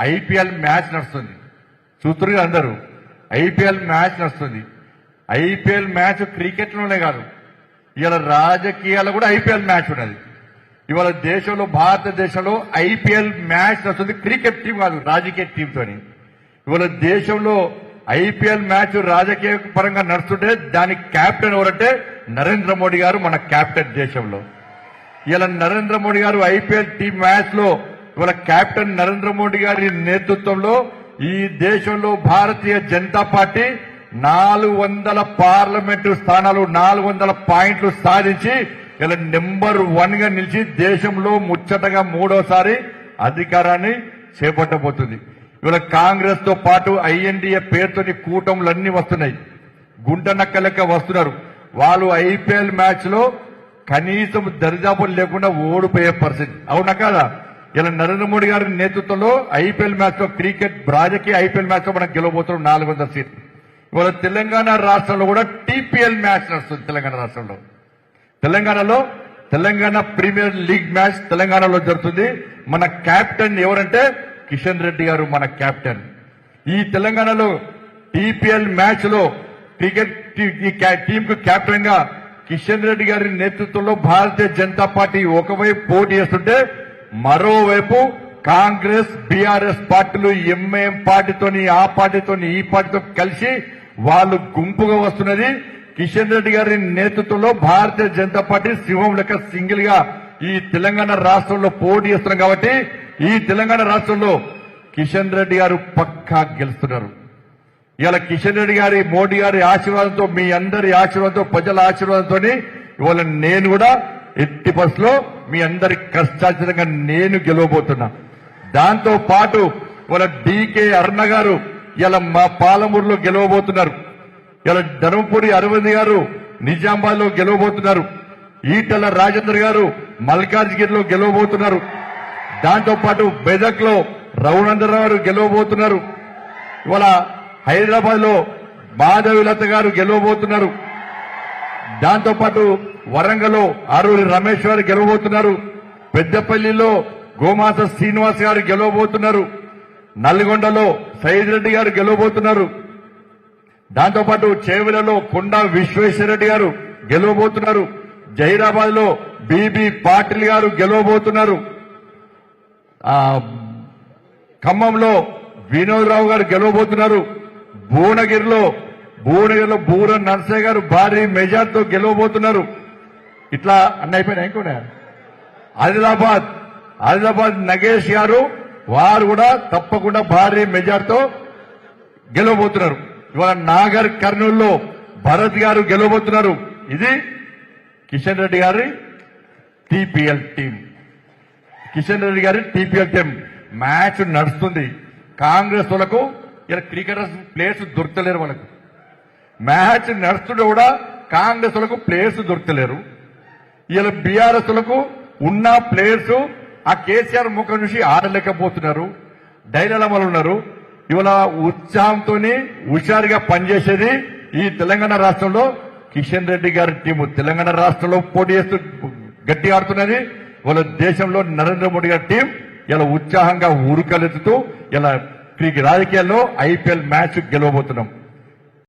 IPL match నడుస్తుంది. చూస్తున్నారు అందరూ. ఐపీఎల్ మ్యాచ్ నడుస్తుంది. ఐపీఎల్ మ్యాచ్ క్రికెట్లోనే కాదు. ఇవాళ రాజకీయాల్లో కూడా ఐపీఎల్ మ్యాచ్ ఉన్నది. ఇవాళ దేశంలో భారతదేశంలో ఐపీఎల్ మ్యాచ్ నడుస్తుంది. క్రికెట్ టీం కాదు రాజకీయ టీంతో ఇవాళ దేశంలో ఐపీఎల్ మ్యాచ్ రాజకీయ పరంగా నడుస్తుంటే దానికి క్యాప్టెన్ ఎవరంటే నరేంద్ర మోడీ గారు మన క్యాప్టెన్ దేశంలో. ఇలా నరేంద్ర మోడీ గారు ఐపీఎల్ టీం మ్యాచ్లో ఇవాళ కెప్టెన్ నరేంద్ర మోడీ గారి నేతృత్వంలో ఈ దేశంలో భారతీయ జనతా పార్టీ నాలుగు వందల పార్లమెంటు స్థానాలు నాలుగు వందల పాయింట్లు సాధించి ఇలా నెంబర్ వన్గా నిలిచి దేశంలో ముచ్చటగా మూడోసారి అధికారాన్ని చేపట్టబోతుంది. ఇవాళ కాంగ్రెస్తో పాటు ఐఎన్డీఏ పేరుతోని కూటములన్నీ వస్తున్నాయి. గుంట నక్క లెక్క వస్తున్నారు. వాళ్ళు ఐపీఎల్ మ్యాచ్లో కనీసం దరిదాపులు లేకుండా ఓడిపోయే పరిస్థితి. అవునా కదా? ఇలా నరేంద్ర మోడీ గారి నేతృత్వంలో ఐపీఎల్ మ్యాచ్లో క్రికెట్ రాజకీయ ఐపీఎల్ మ్యాచ్లో మనం గెలవబోతున్నాం నాలుగు వందల సీట్లు. ఇవాళ తెలంగాణ రాష్ట్రంలో కూడా టీపీఎల్ మ్యాచ్ నడుస్తుంది తెలంగాణ రాష్ట్రంలో. తెలంగాణలో తెలంగాణ ప్రీమియర్ లీగ్ మ్యాచ్ తెలంగాణలో జరుగుతుంది. మన క్యాప్టెన్ ఎవరంటే కిషన్ రెడ్డి గారు మన కెప్టెన్ ఈ తెలంగాణలో టీపీఎల్ మ్యాచ్లో క్రికెట్ టీమ్ ఈ కు కెప్టెన్గా కిషన్ రెడ్డి గారి నేతృత్వంలో భారతీయ జనతా పార్టీ ఒకవైపు పోటీ చేస్తుంటే మరోవైపు కాంగ్రెస్ బీఆర్ఎస్ పార్టీలు ఎంఏం పార్టీతోని ఆ పార్టీతోని ఈ పార్టీతో కలిసి వాళ్ళు గుంపుగా వస్తున్నది. కిషన్ రెడ్డి గారి నేతృత్వంలో భారతీయ జనతా పార్టీ సింహం లెక్క సింగిల్గా ఈ తెలంగాణ రాష్ట్రంలో పోటీ చేస్తున్నాం కాబట్టి ఈ తెలంగాణ రాష్ట్రంలో కిషన్ రెడ్డి గారు పక్కా గెలుస్తున్నారు. ఇవాళ కిషన్ రెడ్డి గారి మోడీ గారి ఆశీర్వాదంతో మీ అందరి ఆశీర్వాదంతో ప్రజల ఆశీర్వాదంతో ఇవాళ నేను కూడా ఎట్టి బస్సులో మీ అందరి కష్టాచితంగా నేను గెలవబోతున్నా. దాంతో పాటు ఇవాళ డీకే అరుణ గారు ఇలా మా పాలమూరులో గెలవబోతున్నారు. ఇలా ధర్మపురి అరవింద్ గారు నిజామాబాద్లో గెలవబోతున్నారు. ఈటల రాజేందర్ గారు మల్కాజ్గిరిలో గెలవబోతున్నారు. దాంతో పాటు మెదక్లో రఘునందరావు గారు గెలవబోతున్నారు. ఇవాళ హైదరాబాద్లో మాధవిలత గారు గెలవబోతున్నారు. దాంతోపాటు వరంగల్లో ఆరూరి రమేష్ గారు గెలవబోతున్నారు. పెద్దపల్లిలో గోమాత శ్రీనివాస్ గారు గెలవబోతున్నారు. నల్గొండలో సైద్ రెడ్డి గారు గెలవబోతున్నారు. దాంతోపాటు చేవెలలో కొండా విశ్వేశ్వరరెడ్డి గారు గెలవబోతున్నారు. జైరాబాద్లో బీబీ పాటిల్ గారు గెలవబోతున్నారు. ఖమ్మంలో వినోదరావు గారు గెలవబోతున్నారు. భువనగిరిలో భువనగిరిలో బూర నర్సయ్య గారు భారీ మెజార్టీతో గెలవబోతున్నారు. ఇట్లా అన్న అయిపోయినా ఇంకోనే ఆదిలాబాద్. ఆదిలాబాద్ నగేష్ గారు వారు కూడా తప్పకుండా భారీ మెజార్టీతో గెలవబోతున్నారు. ఇవాళ నాగర్ కర్నూలులో భరత్ గారు గెలవబోతున్నారు. ఇది కిషన్ రెడ్డి గారి టీపీఎల్ టీం కిషన్ రెడ్డి గారి టీపీఎల్ టీం మ్యాచ్ నడుస్తుంది. కాంగ్రెస్ వాళ్ళకు ఇలా క్రికెటర్స్ ప్లేయర్స్ దొరకలేరు వాళ్ళకు. మ్యాచ్ నడుస్తుంటే కూడా కాంగ్రెస్ ప్లేయర్స్ దొరకలేరు. ఇలా బీఆర్ఎస్లకు ఉన్న ప్లేయర్స్ ఆ కేసీఆర్ ముఖం నుంచి ఆడలేకపోతున్నారు. డైలమలు ఉన్నారు. ఇవాళ ఉత్సాహంతో హుషారుగా పనిచేసేది ఈ తెలంగాణ రాష్ట్రంలో కిషన్ రెడ్డి గారి టీము. తెలంగాణ రాష్ట్రంలో పోటీ చేస్తూ గట్టి ఆడుతున్నది. వాళ్ళ దేశంలో నరేంద్ర మోడీ గారి టీం ఇలా ఉత్సాహంగా ఊరుకలెత్తుతూ ఇలా క్రికెట్ రాజకీయాల్లో ఐపీఎల్ మ్యాచ్ గెలవబోతున్నాం.